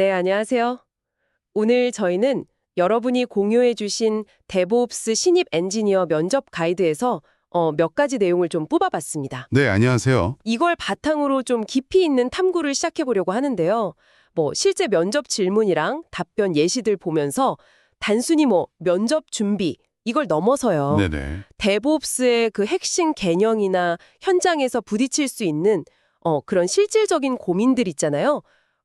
네, 안녕하세요. 오늘 저희는 여러분이 공유해 주신 데브옵스 신입 엔지니어 면접 가이드에서 어, 몇 가지 내용을 좀 뽑아봤습니다. 네, 안녕하세요. 이걸 바탕으로 좀 깊이 있는 탐구를 시작해 보려고 하는데요. 뭐 실제 면접 질문이랑 답변 예시들 보면서 단순히 뭐 면접 준비 이걸 넘어서요. 네네. 데브옵스의 그 핵심 개념이나 현장에서 부딪힐 수 있는 어, 그런 실질적인 고민들 있잖아요.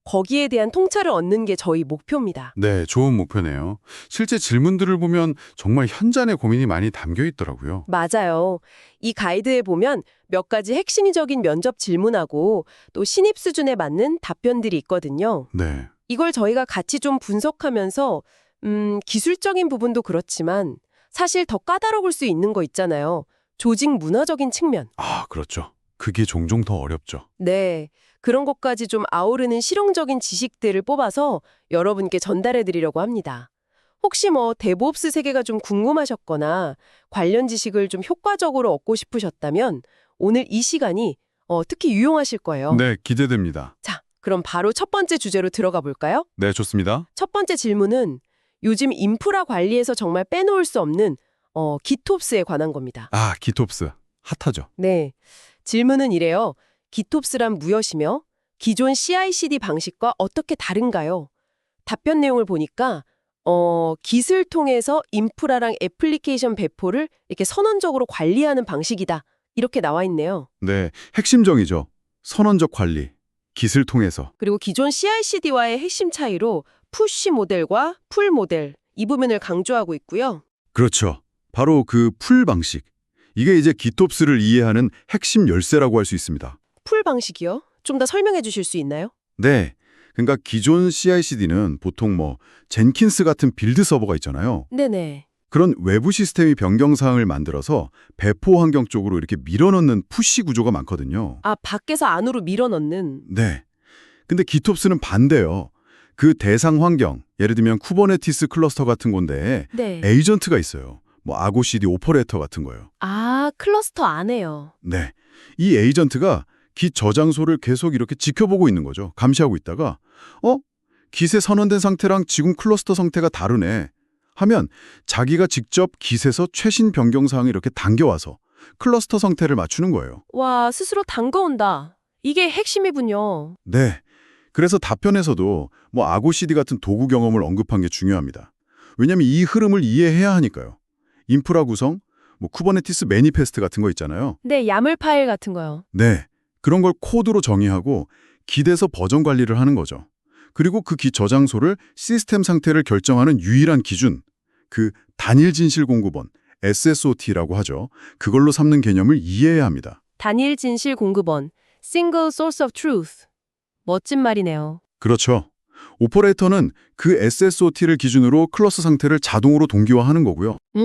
거기에 대한 통찰을 얻는 게 저희 목표입니다. 네, 좋은 목표네요. 실제 질문들을 보면 정말 현장의 고민이 많이 담겨 있더라고요. 맞아요. 이 가이드에 보면 몇 가지 핵심적인 면접 질문하고 또 신입 수준에 맞는 답변들이 있거든요. 네. 이걸 저희가 같이 좀 분석하면서 음, 기술적인 부분도 그렇지만 사실 더 까다로울 수 있는 거 있잖아요. 조직 문화적인 측면. 아, 그렇죠. 그게 종종 더 어렵죠. 네. 그런 것까지 좀 아우르는 실용적인 지식들을 뽑아서 여러분께 전달해 드리려고 합니다. 혹시 뭐 데브옵스 세계가 좀 궁금하셨거나 관련 지식을 좀 효과적으로 얻고 싶으셨다면 오늘 이 시간이 어, 특히 유용하실 거예요. 네, 기대됩니다. 자, 그럼 바로 첫 번째 주제로 들어가 볼까요? 네, 좋습니다. 첫 번째 질문은 요즘 인프라 관리에서 정말 빼놓을 수 없는 어, 기톱스에 관한 겁니다. 아, 기톱스. 핫하죠. 네. 질문은 이래요. 기톱스란 무엇이며 기존 CI/CD 방식과 어떻게 다른가요? 답변 내용을 보니까 어, 기술 통해서 인프라랑 애플리케이션 배포를 이렇게 선언적으로 관리하는 방식이다. 이렇게 나와 있네요. 네, 핵심정이죠. 선언적 관리. 기술 통해서. 그리고 기존 CI/CD와의 핵심 차이로 푸시 모델과 풀 모델 이 부분을 강조하고 있고요. 그렇죠. 바로 그 풀 방식. 이게 이제 기톱스를 이해하는 핵심 열쇠라고 할 수 있습니다. 풀 방식이요? 좀 더 설명해 주실 수 있나요? 네. 그러니까 기존 CI/CD는 보통 뭐 젠킨스 같은 빌드 서버가 있잖아요. 네네. 그런 외부 시스템이 변경 사항을 만들어서 배포 환경 쪽으로 이렇게 밀어넣는 푸시 구조가 많거든요. 아, 밖에서 안으로 밀어넣는 네. 근데 기톱스는 반대요. 그 대상 환경, 예를 들면 쿠버네티스 클러스터 같은 건데 네. 에이전트가 있어요. 뭐 아고 CD 오퍼레이터 같은 거요. 아, 클러스터 안에요. 네. 이 에이전트가 기 저장소를 계속 이렇게 지켜보고 있는 거죠. 감시하고 있다가 어? 기세 선언된 상태랑 지금 클러스터 상태가 다르네. 하면 자기가 직접 기세서 최신 변경 사항을 이렇게 당겨와서 클러스터 상태를 맞추는 거예요. 와, 스스로 담가온다. 이게 핵심이군요. 네. 그래서 답변에서도 뭐 아고 CD 같은 도구 경험을 언급한 게 중요합니다. 왜냐하면 이 흐름을 이해해야 하니까요. 인프라 구성, 뭐 쿠버네티스 매니페스트 같은 거 있잖아요. 네, 야물 파일 같은 거요. 네. 그런 걸 코드로 정의하고 기대서 버전 관리를 하는 거죠. 그리고 그 기 저장소를 시스템 상태를 결정하는 유일한 기준, 그 단일 진실 공급원, SSOT라고 하죠. 그걸로 삼는 개념을 이해해야 합니다. 단일 진실 공급원, Single Source of Truth. 멋진 말이네요. 그렇죠. 오퍼레이터는 그 SSOT를 기준으로 클러스 상태를 자동으로 동기화하는 거고요. 음,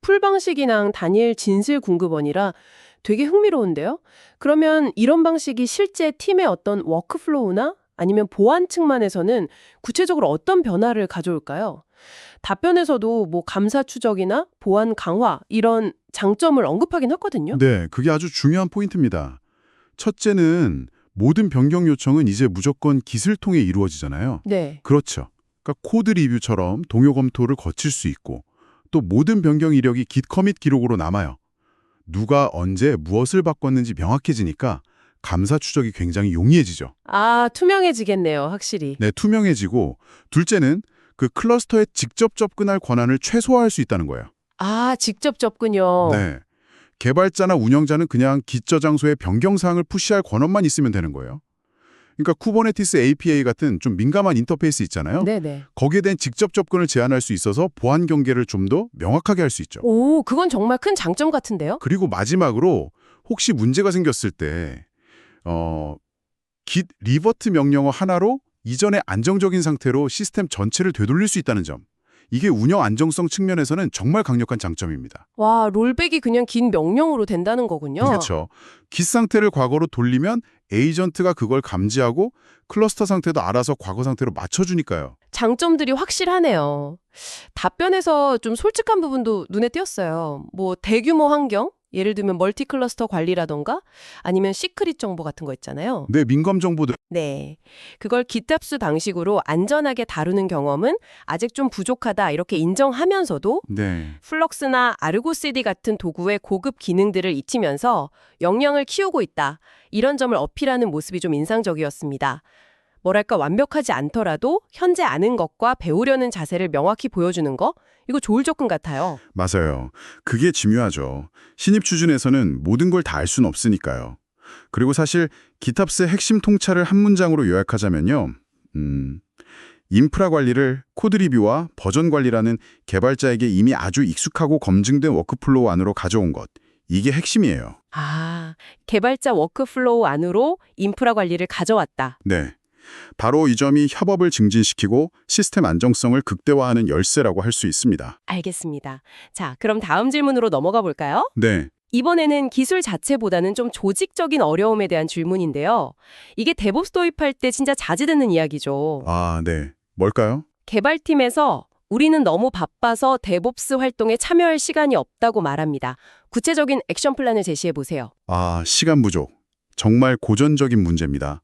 풀 방식이랑 단일 진실 공급원이라 되게 흥미로운데요? 그러면 이런 방식이 실제 팀의 어떤 워크플로우나 아니면 보안 측면에서는 구체적으로 어떤 변화를 가져올까요? 답변에서도 뭐 감사 추적이나 보안 강화 이런 장점을 언급하긴 했거든요. 네, 그게 아주 중요한 포인트입니다. 첫째는 모든 변경 요청은 이제 무조건 기술 통해 이루어지잖아요. 네. 그렇죠. 그러니까 코드 리뷰처럼 동요 검토를 거칠 수 있고 또 모든 변경 이력이 git 커밋 기록으로 남아요. 누가 언제 무엇을 바꿨는지 명확해지니까 감사 추적이 굉장히 용이해지죠. 아, 투명해지겠네요, 확실히. 네, 투명해지고 둘째는 그 클러스터에 직접 접근할 권한을 최소화할 수 있다는 거예요. 아, 직접 접근요. 네. 개발자나 운영자는 그냥 git 저장소에 변경 사항을 푸시할 권한만 있으면 되는 거예요. 그러니까 쿠버네티스 API 같은 좀 민감한 인터페이스 있잖아요. 네네. 거기에 대한 직접 접근을 제한할 수 있어서 보안 경계를 좀 더 명확하게 할 수 있죠. 오, 그건 정말 큰 장점 같은데요? 그리고 마지막으로 혹시 문제가 생겼을 때 어, git 리버트 명령어 하나로 이전의 안정적인 상태로 시스템 전체를 되돌릴 수 있다는 점. 이게 운영 안정성 측면에서는 정말 강력한 장점입니다. 와, 롤백이 그냥 긴 명령으로 된다는 거군요. 그렇죠. git 상태를 과거로 돌리면 에이전트가 그걸 감지하고 클러스터 상태도 알아서 과거 상태로 맞춰주니까요. 장점들이 확실하네요. 답변에서 좀 솔직한 부분도 눈에 띄었어요. 뭐 대규모 환경, 예를 들면 멀티 클러스터 관리라던가 아니면 시크릿 정보 같은 거 있잖아요. 네, 민감 정보들. 네. 그걸 기탑수 방식으로 안전하게 다루는 경험은 아직 좀 부족하다 이렇게 인정하면서도 네. 플럭스나 아르고 CD 같은 도구의 고급 기능들을 익히면서 역량을 키우고 있다. 이런 점을 어필하는 모습이 좀 인상적이었습니다. 뭐랄까 완벽하지 않더라도 현재 아는 것과 배우려는 자세를 명확히 보여주는 거? 이거 좋을 접근 같아요. 맞아요. 그게 중요하죠. 신입 추진에서는 모든 걸 다 알 수는 없으니까요. 그리고 사실 기탑스의 핵심 통찰을 한 문장으로 요약하자면요. 음, 인프라 관리를 코드 리뷰와 버전 관리라는 개발자에게 이미 아주 익숙하고 검증된 워크플로우 안으로 가져온 것. 이게 핵심이에요. 아, 개발자 워크플로우 안으로 인프라 관리를 가져왔다. 네. 바로 이 점이 협업을 증진시키고 시스템 안정성을 극대화하는 열쇠라고 할 수 있습니다. 알겠습니다. 자, 그럼 다음 질문으로 넘어가 볼까요? 네. 이번에는 기술 자체보다는 좀 조직적인 어려움에 대한 질문인데요. 이게 데봅스 도입할 때 진짜 자주 듣는 이야기죠. 아, 네. 뭘까요? 개발팀에서 우리는 너무 바빠서 데봅스 활동에 참여할 시간이 없다고 말합니다. 구체적인 액션 플랜을 제시해 보세요. 아, 시간 부족. 정말 고전적인 문제입니다.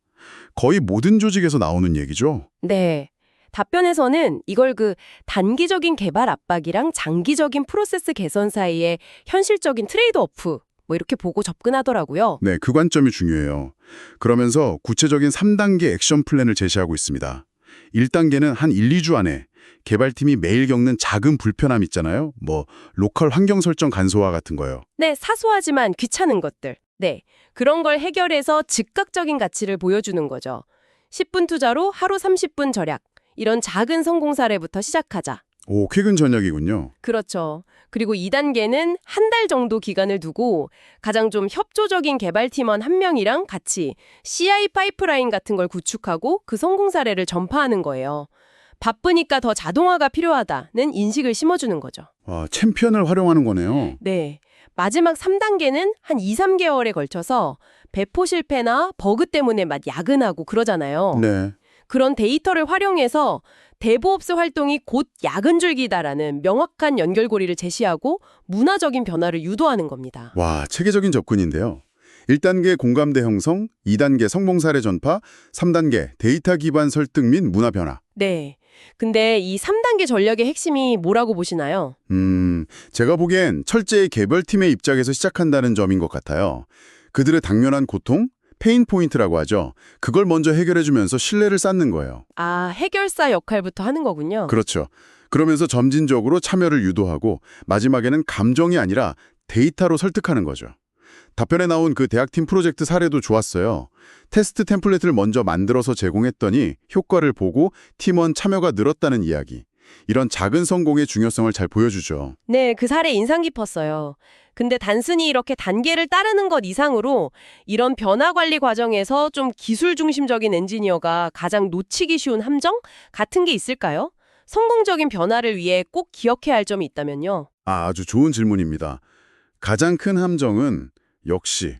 거의 모든 조직에서 나오는 얘기죠. 네. 답변에서는 이걸 그 단기적인 개발 압박이랑 장기적인 프로세스 개선 사이의 현실적인 트레이드 오프 뭐 이렇게 보고 접근하더라고요. 네, 그 관점이 중요해요. 그러면서 구체적인 3단계 액션 플랜을 제시하고 있습니다. 1단계는 한 1, 2주 안에 개발팀이 매일 겪는 작은 불편함 있잖아요. 뭐 로컬 환경 설정 간소화 같은 거요. 네, 사소하지만 귀찮은 것들. 네, 그런 걸 해결해서 즉각적인 가치를 보여주는 거죠. 10분 투자로 하루 30분 절약. 이런 작은 성공 사례부터 시작하자. 오, 쾌근 전략이군요. 그렇죠. 그리고 2단계는 한 달 정도 기간을 두고 가장 좀 협조적인 개발팀원 한 명이랑 같이 CI 파이프라인 같은 걸 구축하고 그 성공 사례를 전파하는 거예요. 바쁘니까 더 자동화가 필요하다는 인식을 심어주는 거죠. 와, 챔피언을 활용하는 거네요. 네. 마지막 3단계는 한 2, 3개월에 걸쳐서 배포 실패나 버그 때문에 막 야근하고 그러잖아요. 네. 그런 데이터를 활용해서 데브옵스 활동이 곧 야근 줄기다라는 명확한 연결고리를 제시하고 문화적인 변화를 유도하는 겁니다. 와, 체계적인 접근인데요. 1단계 공감대 형성, 2단계 성공 사례 전파, 3단계 데이터 기반 설득 및 문화 변화. 네. 근데 이 3단계 전략의 핵심이 뭐라고 보시나요? 음, 제가 보기엔 철저히 개별팀의 입장에서 시작한다는 점인 것 같아요. 그들의 당면한 고통, 페인 포인트라고 하죠. 그걸 먼저 해결해주면서 신뢰를 쌓는 거예요. 아, 해결사 역할부터 하는 거군요. 그렇죠. 그러면서 점진적으로 참여를 유도하고 마지막에는 감정이 아니라 데이터로 설득하는 거죠. 답변에 나온 그 대학팀 프로젝트 사례도 좋았어요. 테스트 템플릿을 먼저 만들어서 제공했더니 효과를 보고 팀원 참여가 늘었다는 이야기. 이런 작은 성공의 중요성을 잘 보여주죠. 네, 그 사례 인상 깊었어요. 근데 단순히 이렇게 단계를 따르는 것 이상으로 이런 변화 관리 과정에서 좀 기술 중심적인 엔지니어가 가장 놓치기 쉬운 함정 같은 게 있을까요? 성공적인 변화를 위해 꼭 기억해야 할 점이 있다면요. 아, 아주 좋은 질문입니다. 가장 큰 함정은 역시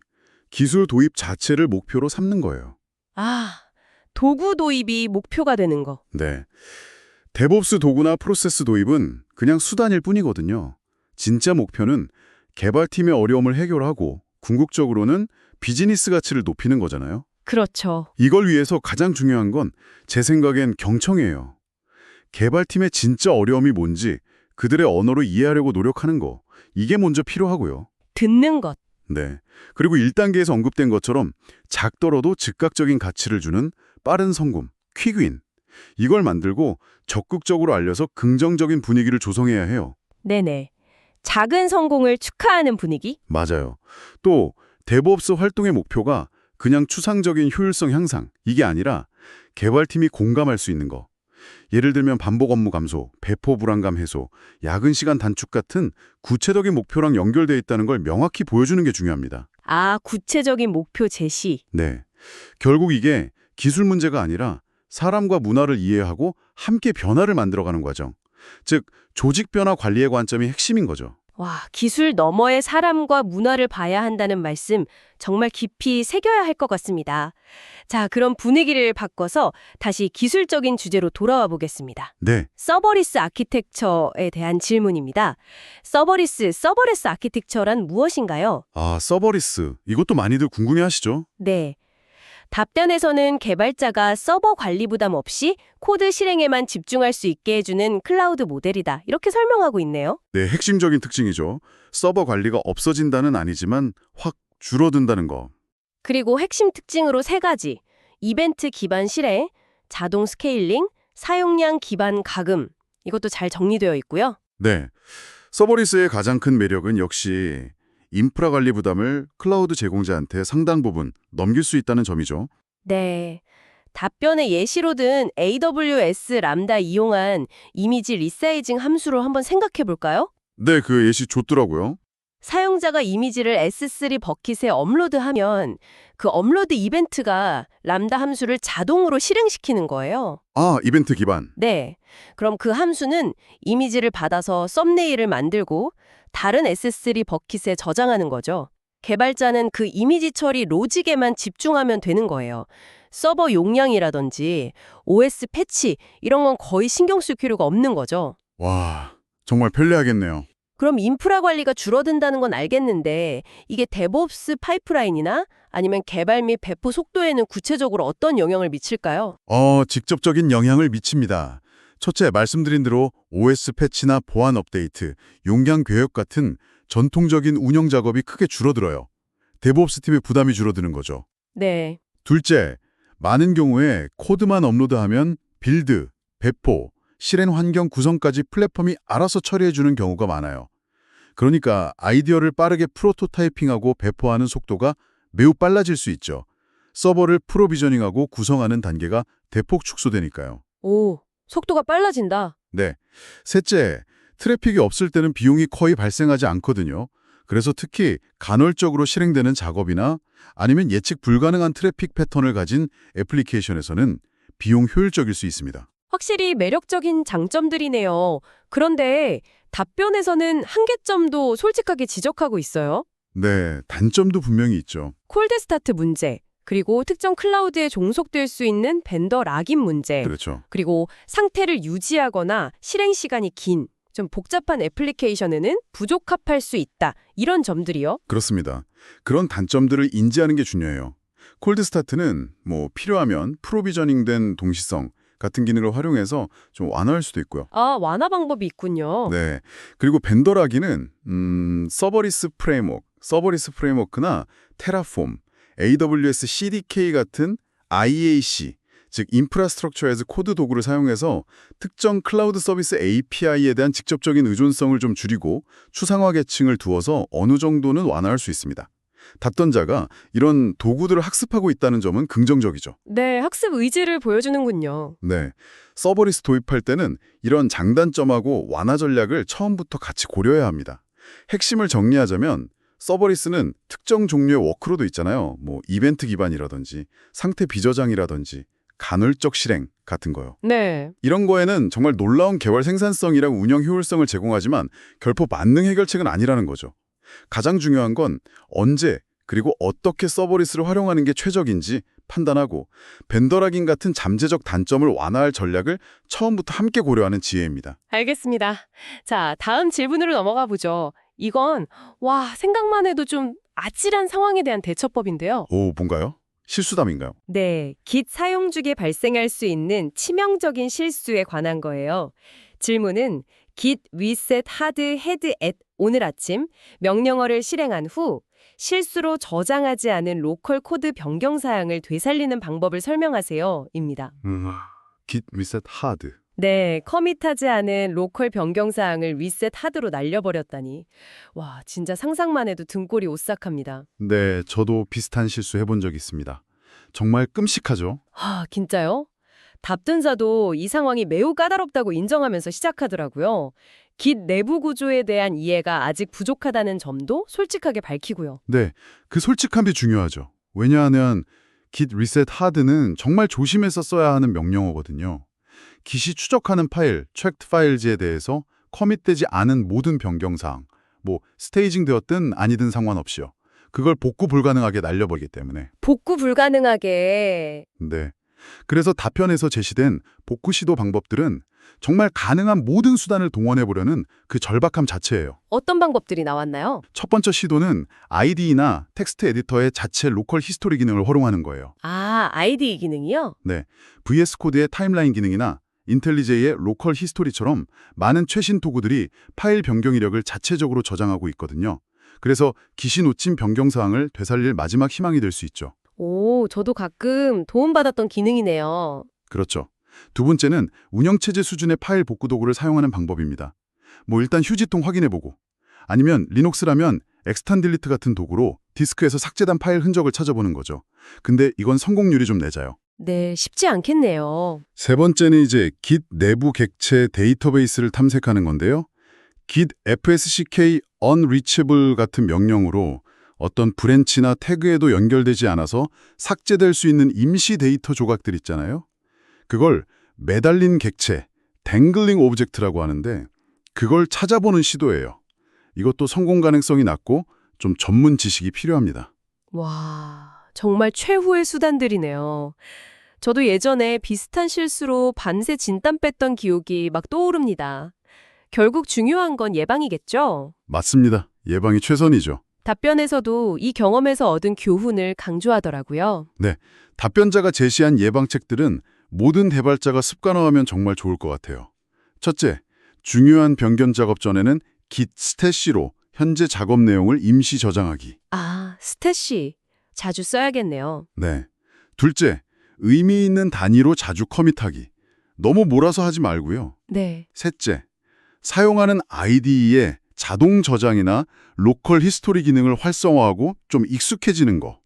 기술 도입 자체를 목표로 삼는 거예요. 아, 도구 도입이 목표가 되는 거. 네. 데봅스 도구나 프로세스 도입은 그냥 수단일 뿐이거든요. 진짜 목표는 개발팀의 어려움을 해결하고 궁극적으로는 비즈니스 가치를 높이는 거잖아요. 그렇죠. 이걸 위해서 가장 중요한 건 제 생각엔 경청이에요. 개발팀의 진짜 어려움이 뭔지 그들의 언어로 이해하려고 노력하는 거. 이게 먼저 필요하고요. 듣는 것. 네. 그리고 1단계에서 언급된 것처럼 작더라도 즉각적인 가치를 주는 빠른 성공, 퀵윈. 이걸 만들고 적극적으로 알려서 긍정적인 분위기를 조성해야 해요. 네네. 작은 성공을 축하하는 분위기? 맞아요. 또 데브옵스 활동의 목표가 그냥 추상적인 효율성 향상 이게 아니라 개발팀이 공감할 수 있는 거. 예를 들면 반복 업무 감소, 배포 불안감 해소, 야근 시간 단축 같은 구체적인 목표랑 연결돼 있다는 걸 명확히 보여주는 게 중요합니다. 아, 구체적인 목표 제시. 네. 결국 이게 기술 문제가 아니라 사람과 문화를 이해하고 함께 변화를 만들어가는 과정. 즉, 조직 변화 관리의 관점이 핵심인 거죠. 와, 기술 너머의 사람과 문화를 봐야 한다는 말씀 정말 깊이 새겨야 할 것 같습니다. 자, 그럼 분위기를 바꿔서 다시 기술적인 주제로 돌아와 보겠습니다. 네, 서버리스 아키텍처에 대한 질문입니다. 서버리스, 서버레스 아키텍처란 무엇인가요? 아, 서버리스. 이것도 많이들 궁금해하시죠? 네. 답변에서는 개발자가 서버 관리 부담 없이 코드 실행에만 집중할 수 있게 해주는 클라우드 모델이다. 이렇게 설명하고 있네요. 네, 핵심적인 특징이죠. 서버 관리가 없어진다는 아니지만 확 줄어든다는 거. 그리고 핵심 특징으로 세 가지. 이벤트 기반 실행, 자동 스케일링, 사용량 기반 가금. 이것도 잘 정리되어 있고요. 네. 서버리스의 가장 큰 매력은 역시 인프라 관리 부담을 클라우드 제공자한테 상당 부분 넘길 수 있다는 점이죠. 네. 답변의 예시로 든 AWS 람다 이용한 이미지 리사이징 함수로 한번 생각해 볼까요? 네, 그 예시 좋더라고요. 사용자가 이미지를 S3 버킷에 업로드하면 그 업로드 이벤트가 람다 함수를 자동으로 실행시키는 거예요. 아, 이벤트 기반. 네. 그럼 그 함수는 이미지를 받아서 썸네일을 만들고 다른 S3 버킷에 저장하는 거죠. 개발자는 그 이미지 처리 로직에만 집중하면 되는 거예요. 서버 용량이라든지 OS 패치 이런 건 거의 신경 쓸 필요가 없는 거죠. 와, 정말 편리하겠네요. 그럼 인프라 관리가 줄어든다는 건 알겠는데 이게 데브옵스 파이프라인이나 아니면 개발 및 배포 속도에는 구체적으로 어떤 영향을 미칠까요? 어, 직접적인 영향을 미칩니다. 첫째, 말씀드린 대로 OS 패치나 보안 업데이트, 용량 계획 같은 전통적인 운영 작업이 크게 줄어들어요. 데브옵스 팀의 부담이 줄어드는 거죠. 네. 둘째, 많은 경우에 코드만 업로드하면 빌드, 배포, 실행 환경 구성까지 플랫폼이 알아서 처리해주는 경우가 많아요. 그러니까 아이디어를 빠르게 프로토타이핑하고 배포하는 속도가 매우 빨라질 수 있죠. 서버를 프로비저닝하고 구성하는 단계가 대폭 축소되니까요. 오, 속도가 빨라진다. 네. 셋째, 트래픽이 없을 때는 비용이 거의 발생하지 않거든요. 그래서 특히 간헐적으로 실행되는 작업이나 아니면 예측 불가능한 트래픽 패턴을 가진 애플리케이션에서는 비용 효율적일 수 있습니다. 확실히 매력적인 장점들이네요. 그런데 답변에서는 한계점도 솔직하게 지적하고 있어요. 네, 단점도 분명히 있죠. 콜드 스타트 문제, 그리고 특정 클라우드에 종속될 수 있는 벤더 락인 문제, 그렇죠. 그리고 상태를 유지하거나 실행 시간이 긴, 좀 복잡한 애플리케이션에는 부적합할 수 있다. 이런 점들이요. 그렇습니다. 그런 단점들을 인지하는 게 중요해요. 콜드 스타트는 뭐 필요하면 프로비저닝된 동시성 같은 기능을 활용해서 좀 완화할 수도 있고요. 아, 완화 방법이 있군요. 네. 그리고 벤더라기는 음, 서버리스 프레임워크, 서버리스 프레임워크나 테라폼, AWS CDK 같은 IAC, 즉 인프라스트럭처 에서 코드 도구를 사용해서 특정 클라우드 서비스 API에 대한 직접적인 의존성을 좀 줄이고 추상화 계층을 두어서 어느 정도는 완화할 수 있습니다. 답변자가 이런 도구들을 학습하고 있다는 점은 긍정적이죠. 네, 학습 의지를 보여주는군요. 네. 서버리스 도입할 때는 이런 장단점하고 완화 전략을 처음부터 같이 고려해야 합니다. 핵심을 정리하자면 서버리스는 특정 종류의 워크로도 있잖아요. 뭐 이벤트 기반이라든지 상태 비저장이라든지 간헐적 실행 같은 거요. 네. 이런 거에는 정말 놀라운 개발 생산성이랑 운영 효율성을 제공하지만 결코 만능 해결책은 아니라는 거죠. 가장 중요한 건 언제 그리고 어떻게 서버리스를 활용하는 게 최적인지 판단하고 벤더락인 같은 잠재적 단점을 완화할 전략을 처음부터 함께 고려하는 지혜입니다. 알겠습니다. 자, 다음 질문으로 넘어가 보죠. 이건 와, 생각만 해도 좀 아찔한 상황에 대한 대처법인데요. 오, 뭔가요? 실수담인가요? 네, 깃 사용 중에 발생할 수 있는 치명적인 실수에 관한 거예요. 질문은 git reset hard head at 오늘 아침 명령어를 실행한 후 실수로 저장하지 않은 로컬 코드 변경 사항을 되살리는 방법을 설명하세요. 입니다. git reset hard. 네, 커밋하지 않은 로컬 변경 사항을 리셋 하드로 날려버렸다니. 와, 진짜 상상만 해도 등골이 오싹합니다. 네, 저도 비슷한 실수 해본 적 있습니다. 정말 끔찍하죠? 아, 진짜요? 답변자도 이 상황이 매우 까다롭다고 인정하면서 시작하더라고요. 깃 내부 구조에 대한 이해가 아직 부족하다는 점도 솔직하게 밝히고요. 네, 그 솔직함이 중요하죠. 왜냐하면 git reset hard는 정말 조심해서 써야 하는 명령어거든요. Git이 추적하는 파일, tracked files에 대해서 커밋되지 않은 모든 변경사항, 뭐 스테이징 되었든 아니든 상관없이요. 그걸 복구 불가능하게 날려버리기 때문에. 복구 불가능하게. 네. 그래서 답변에서 제시된 복구 시도 방법들은 정말 가능한 모든 수단을 동원해보려는 그 절박함 자체예요. 어떤 방법들이 나왔나요? 첫 번째 시도는 IDE나 텍스트 에디터의 자체 로컬 히스토리 기능을 활용하는 거예요. 아, 아이디 기능이요? VS 코드의 타임라인 기능이나 인텔리제이의 로컬 히스토리처럼 많은 최신 도구들이 파일 변경 이력을 자체적으로 저장하고 있거든요. 그래서 기시 놓친 변경 사항을 되살릴 마지막 희망이 될 수 있죠. 오, 저도 가끔 도움받았던 기능이네요. 그렇죠. 두 번째는 운영체제 수준의 파일 복구 도구를 사용하는 방법입니다. 뭐 일단 휴지통 확인해보고 아니면 리눅스라면 엑스탄 딜리트 같은 도구로 디스크에서 삭제된 파일 흔적을 찾아보는 거죠. 근데 이건 성공률이 좀 낮아요. 네, 쉽지 않겠네요. 세 번째는 이제 Git 내부 객체 데이터베이스를 탐색하는 건데요. Git fsck unreachable 같은 명령으로 어떤 브랜치나 태그에도 연결되지 않아서 삭제될 수 있는 임시 데이터 조각들 있잖아요. 그걸 매달린 객체, 댕글링 오브젝트라고 하는데 그걸 찾아보는 시도예요. 이것도 성공 가능성이 낮고 좀 전문 지식이 필요합니다. 와, 정말 최후의 수단들이네요. 저도 예전에 비슷한 실수로 밤새 진땀 뺐던 기억이 막 떠오릅니다. 결국 중요한 건 예방이겠죠? 맞습니다. 예방이 최선이죠. 답변에서도 이 경험에서 얻은 교훈을 강조하더라고요. 답변자가 제시한 예방책들은 모든 개발자가 습관화하면 정말 좋을 것 같아요. 첫째, 중요한 변경 작업 전에는 git 스태시로 현재 작업 내용을 임시 저장하기. 아, 스탯시. 자주 써야겠네요. 네. 둘째, 의미 있는 단위로 자주 커밋하기. 너무 몰아서 하지 말고요. 네. 셋째, 사용하는 IDE의 자동 저장이나 로컬 히스토리 기능을 활성화하고 좀 익숙해지는 거.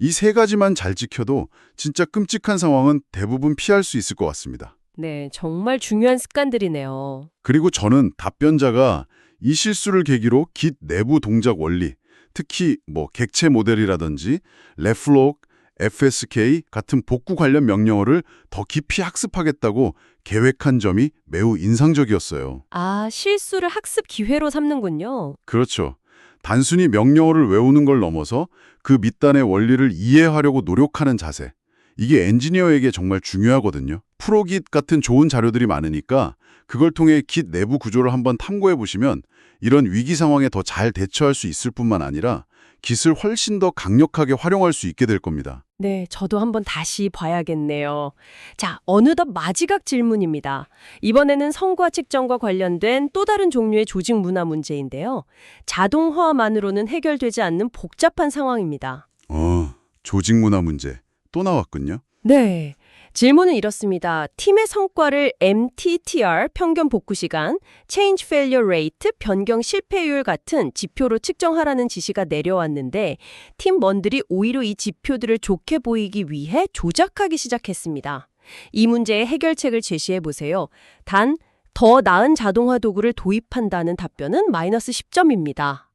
이 세 가지만 잘 지켜도 진짜 끔찍한 상황은 대부분 피할 수 있을 것 같습니다. 네, 정말 중요한 습관들이네요. 그리고 저는 답변자가 이 실수를 계기로 Git 내부 동작 원리, 특히 뭐 객체 모델이라든지 레플록, FSK 같은 복구 관련 명령어를 더 깊이 학습하겠다고 계획한 점이 매우 인상적이었어요. 아, 실수를 학습 기회로 삼는군요. 그렇죠. 단순히 명령어를 외우는 걸 넘어서 그 밑단의 원리를 이해하려고 노력하는 자세. 이게 엔지니어에게 정말 중요하거든요. 프로깃 같은 좋은 자료들이 많으니까 그걸 통해 깃 내부 구조를 한번 탐구해 보시면 이런 위기 상황에 더 잘 대처할 수 있을 뿐만 아니라 깃을 훨씬 더 강력하게 활용할 수 있게 될 겁니다. 네, 저도 한번 다시 봐야겠네요. 자, 어느덧 마지막 질문입니다. 이번에는 성과 측정과 관련된 또 다른 종류의 조직 문화 문제인데요. 자동화만으로는 해결되지 않는 복잡한 상황입니다. 어, 조직 문화 문제 또 나왔군요. 네. 질문은 이렇습니다. 팀의 성과를 MTTR, 평균 복구 시간, Change Failure Rate, 변경 실패율 같은 지표로 측정하라는 지시가 내려왔는데 팀원들이 오히려 이 지표들을 좋게 보이기 위해 조작하기 시작했습니다. 이 문제의 해결책을 제시해 보세요. 단, 더 나은 자동화 도구를 도입한다는 답변은 마이너스 10점입니다.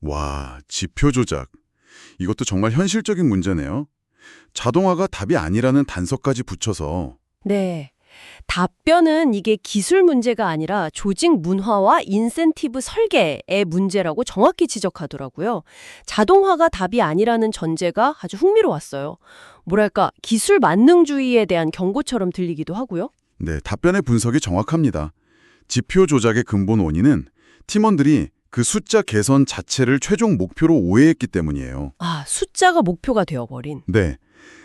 와, 지표 조작. 이것도 정말 현실적인 문제네요. 자동화가 답이 아니라는 단서까지 붙여서 네. 답변은 이게 기술 문제가 아니라 조직 문화와 인센티브 설계의 문제라고 정확히 지적하더라고요. 자동화가 답이 아니라는 전제가 아주 흥미로웠어요. 뭐랄까, 기술 만능주의에 대한 경고처럼 들리기도 하고요. 네, 답변의 분석이 정확합니다. 지표 조작의 근본 원인은 팀원들이 그 숫자 개선 자체를 최종 목표로 오해했기 때문이에요. 아, 숫자가 목표가 되어버린. 네.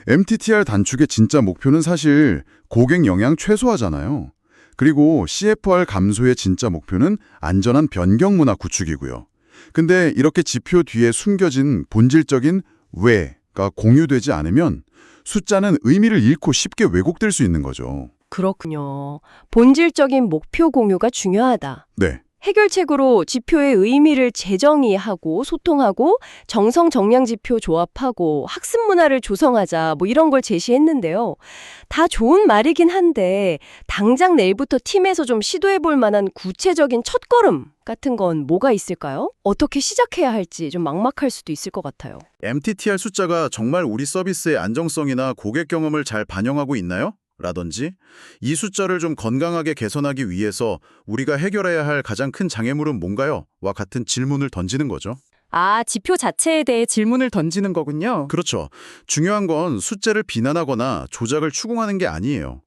MTTR 단축의 진짜 목표는 사실 고객 영향 최소화잖아요. 그리고 CFR 감소의 진짜 목표는 안전한 변경 문화 구축이고요. 근데 이렇게 지표 뒤에 숨겨진 본질적인 왜가 공유되지 않으면 숫자는 의미를 잃고 쉽게 왜곡될 수 있는 거죠. 그렇군요. 본질적인 목표 공유가 중요하다. 네. 해결책으로 지표의 의미를 재정의하고 소통하고 정성 정량 지표 조합하고 학습 문화를 조성하자 뭐 이런 걸 제시했는데요. 다 좋은 말이긴 한데 당장 내일부터 팀에서 좀 시도해 볼 만한 구체적인 첫걸음 같은 건 뭐가 있을까요? 어떻게 시작해야 할지 좀 막막할 수도 있을 것 같아요. MTTR 숫자가 정말 우리 서비스의 안정성이나 고객 경험을 잘 반영하고 있나요? 라든지 이 숫자를 좀 건강하게 개선하기 위해서 우리가 해결해야 할 가장 큰 장애물은 뭔가요? 와 같은 질문을 던지는 거죠. 아, 지표 자체에 대해 질문을 던지는 거군요. 그렇죠. 중요한 건 숫자를 비난하거나 조작을 추궁하는 게 아니에요.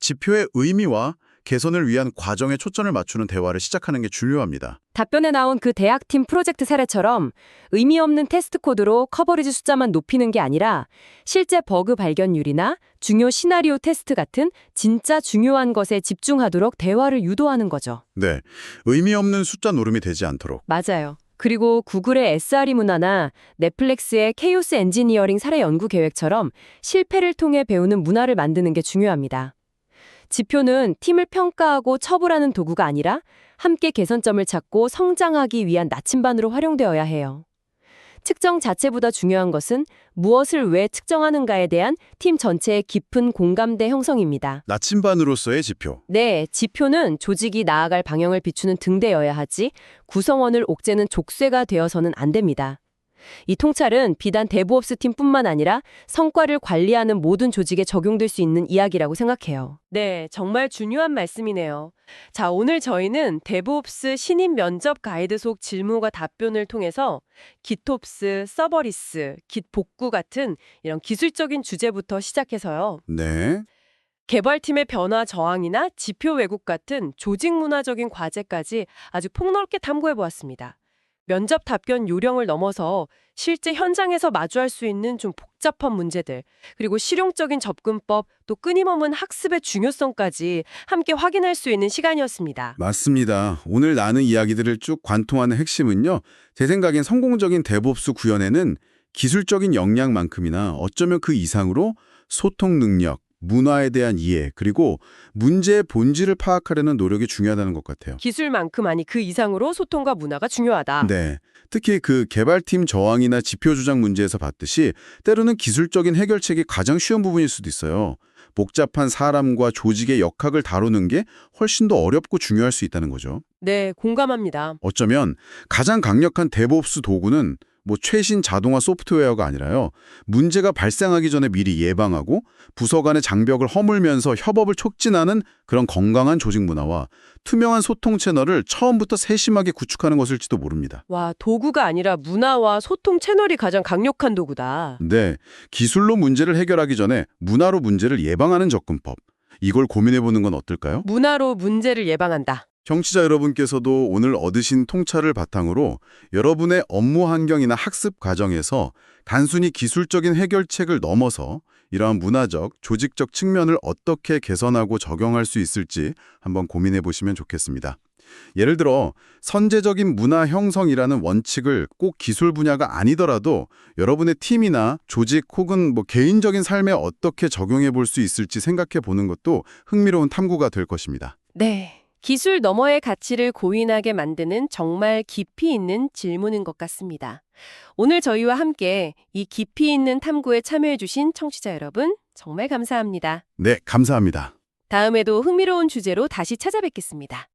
지표의 의미와 개선을 위한 과정에 초점을 맞추는 대화를 시작하는 게 중요합니다. 답변에 나온 그 대학팀 프로젝트 사례처럼 의미 없는 테스트 코드로 커버리지 숫자만 높이는 게 아니라 실제 버그 발견율이나 중요 시나리오 테스트 같은 진짜 중요한 것에 집중하도록 대화를 유도하는 거죠. 네. 의미 없는 숫자 노름이 되지 않도록. 맞아요. 그리고 구글의 SRE 문화나 넷플릭스의 케이오스 엔지니어링 사례 연구 계획처럼 실패를 통해 배우는 문화를 만드는 게 중요합니다. 지표는 팀을 평가하고 처벌하는 도구가 아니라 함께 개선점을 찾고 성장하기 위한 나침반으로 활용되어야 해요. 측정 자체보다 중요한 것은 무엇을 왜 측정하는가에 대한 팀 전체의 깊은 공감대 형성입니다. 나침반으로서의 지표. 네, 지표는 조직이 나아갈 방향을 비추는 등대여야 하지 구성원을 옥죄는 족쇄가 되어서는 안 됩니다. 이 통찰은 비단 데브옵스 팀뿐만 아니라 성과를 관리하는 모든 조직에 적용될 수 있는 이야기라고 생각해요. 네, 정말 중요한 말씀이네요. 자, 오늘 저희는 데브옵스 신입 면접 가이드 속 질문과 답변을 통해서 기톱스, 서버리스, 깃 복구 같은 이런 기술적인 주제부터 시작해서요. 네. 개발팀의 변화 저항이나 지표 왜곡 같은 조직 문화적인 과제까지 아주 폭넓게 탐구해 보았습니다. 면접 답변 요령을 넘어서 실제 현장에서 마주할 수 있는 좀 복잡한 문제들, 그리고 실용적인 접근법, 또 끊임없는 학습의 중요성까지 함께 확인할 수 있는 시간이었습니다. 맞습니다. 오늘 나눈 이야기들을 쭉 관통하는 핵심은요. 제 생각엔 성공적인 데브옵스 구현에는 기술적인 역량만큼이나 어쩌면 그 이상으로 소통 능력, 문화에 대한 이해, 그리고 문제의 본질을 파악하려는 노력이 중요하다는 것 같아요. 기술만큼 아니 그 이상으로 소통과 문화가 중요하다. 네. 특히 그 개발팀 저항이나 지표 조작 문제에서 봤듯이 때로는 기술적인 해결책이 가장 쉬운 부분일 수도 있어요. 복잡한 사람과 조직의 역학을 다루는 게 훨씬 더 어렵고 중요할 수 있다는 거죠. 네, 공감합니다. 어쩌면 가장 강력한 데브옵스 도구는 뭐 최신 자동화 소프트웨어가 아니라요. 문제가 발생하기 전에 미리 예방하고 부서 간의 장벽을 허물면서 협업을 촉진하는 그런 건강한 조직 문화와 투명한 소통 채널을 처음부터 세심하게 구축하는 것일지도 모릅니다. 와, 도구가 아니라 문화와 소통 채널이 가장 강력한 도구다. 네, 기술로 문제를 해결하기 전에 문화로 문제를 예방하는 접근법. 이걸 고민해보는 건 어떨까요? 문화로 문제를 예방한다. 청취자 여러분께서도 오늘 얻으신 통찰을 바탕으로 여러분의 업무 환경이나 학습 과정에서 단순히 기술적인 해결책을 넘어서 이러한 문화적, 조직적 측면을 어떻게 개선하고 적용할 수 있을지 한번 고민해 보시면 좋겠습니다. 예를 들어 선제적인 문화 형성이라는 원칙을 꼭 기술 분야가 아니더라도 여러분의 팀이나 조직 혹은 뭐 개인적인 삶에 어떻게 적용해 볼 수 있을지 생각해 보는 것도 흥미로운 탐구가 될 것입니다. 네. 기술 너머의 가치를 고인하게 만드는 정말 깊이 있는 질문인 것 같습니다. 오늘 저희와 함께 이 깊이 있는 탐구에 참여해주신 청취자 여러분, 정말 감사합니다. 네, 감사합니다. 다음에도 흥미로운 주제로 다시 찾아뵙겠습니다.